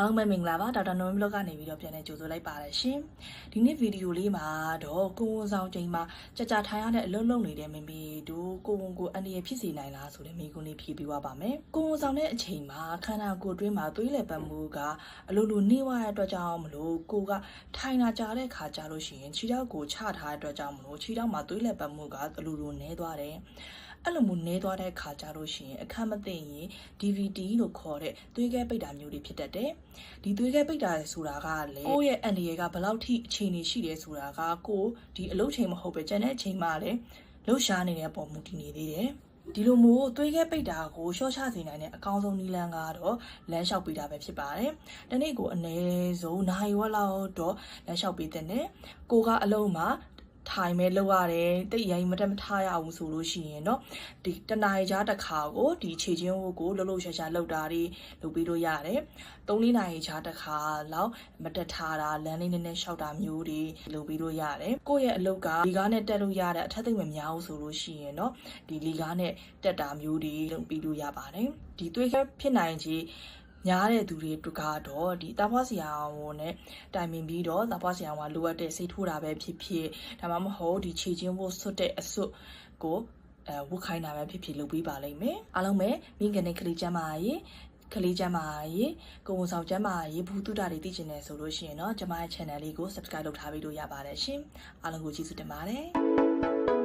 အားလုံးပဲမင်္ဂလာပါဒေါက်တာနွန်ဘလော့ကနေပြီးတော့ပြန်လည်ကြိုဆိုလိုက်ပါတယ်ရှင်ဒီနေ့ဗီဒီယိုလေးမှာတော့ကိုဝန်ဆောင်ချိန်မှာကြာကြာထိုင်ရတဲ့အလုံးလုံးနေတဲ့မိမိတို့ကိုဝန်ကိုအန်ဒီရဖြစ်စေနိုင်လားဆိုတဲ့မိကုန်းလေးဖြေပြီးသွားပါမယ်ကိုဝန်ဆောင်တဲ့အချိန်မှာခန္ဓာကိုယ်တွင်းမှာသွေးလည်ပတ်မှုကအလိုလိုနှေးသွားတဲ့အတွက်ကြောင့်မလို့ကိုကထိုင်တာကြာတဲ့ခါကြာလို့ရှိရင်ခြေထောက်ကိုချထားတဲ့အတွက်ကြောင့်မလို့ခြေထောက်မှာသွေးလည်ပတ်မှုကအလိုလိုနှဲသွားတယ် အဲ့လိုမျိုးနေသွားတဲ့ခါကြလို့ရှိရင်အခက်မသိရင် DVD လို့ခေါ်တဲ့သွေးခဲပိတ်တာမျိုးတွေဖြစ်တတ်တယ်။ဒီသွေးခဲပိတ်တာဆိုတာကလေကိုယ့်ရဲ့အန်ဒီရကဘယ်လောက်ထိအခြေအနေရှိတယ်ဆိုတာကကိုယ်ဒီအလုပ်ချိန်မဟုတ်ပဲကျန်တဲ့အချိန်မှလည်းလှုပ်ရှားနေတဲ့အပေါ်မူတည်နေသေးတယ်။ဒီလိုမျိုးသွေးခဲပိတ်တာကိုရှော့ချစေနိုင်တဲ့အကောင်းဆုံးနည်းလမ်းကတော့လမ်းလျှောက်ပေးတာပဲဖြစ်ပါတယ်။တနေ့ကိုအနည်းဆုံးနိုင်ဝက်လောက်တော့လမ်းလျှောက်ပေးတဲ့နဲ့ကိုကအလုံးမှာ ထိုင်မဲ့လောက်ရတယ်တိတ်ရိုင်းမတက်မထားရအောင်ဆိုလို့ရှိရင်เนาะဒီတနားရီကြားတစ်ခါကိုဒီခြေချင်းဝတ်ကိုလှုပ်လှုပ်ရှားရှားလှုပ်တာတွေလုပ်ပြီးလို့ရတယ်၃၄နာရီကြားတစ်ခါလောက်မတက်ထားတာလမ်းလေးနည်းနည်းလျှောက်တာမျိုးတွေလုပ်ပြီးလို့ရတယ်ကိုယ့်ရဲ့အလုပ်ကလီကားနဲ့တက်လို့ရတဲ့အထက်သိမ့်မများဘူးဆိုလို့ရှိရင်เนาะဒီလီကားနဲ့တက်တာမျိုးတွေလုပ်ပြီးလို့ရပါတယ်ဒီသွေးခဲဖြစ်နိုင်ခြေ ညားတဲ့သူတွေတို့ကတော့ဒီတာဖွားဆရာဝန်နဲ့တိုင်ပင်ပြီးတော့တာဖွားဆရာဝန်ကလိုအပ်တဲ့စိတ်ထိုးတာပဲဖြစ်ဖြစ်ဒါမှမဟုတ်ဒီခြေချင်းဝတ်ဆွတ်တဲ့အစွတ်ကိုအဲဝတ်ခိုင်းတာပဲဖြစ်ဖြစ်လုပ်ပေးပါလိမ့်မယ်အားလုံးပဲမိခင်နဲ့ကလေးကျမ်းမာရေးကလေးကျမ်းမာရေးကိုယ်ဝန်ဆောင်ကျမ်းမာရေးဘူးတုဒ္ဒတွေသိချင်တယ်ဆိုလို့ရှိရင်တော့ကျမရဲ့ channel လေးကို subscribe လုပ်ထားပြီးလို့ရပါတယ်ရှင်အားလုံးကိုကျေးဇူးတင်ပါတယ်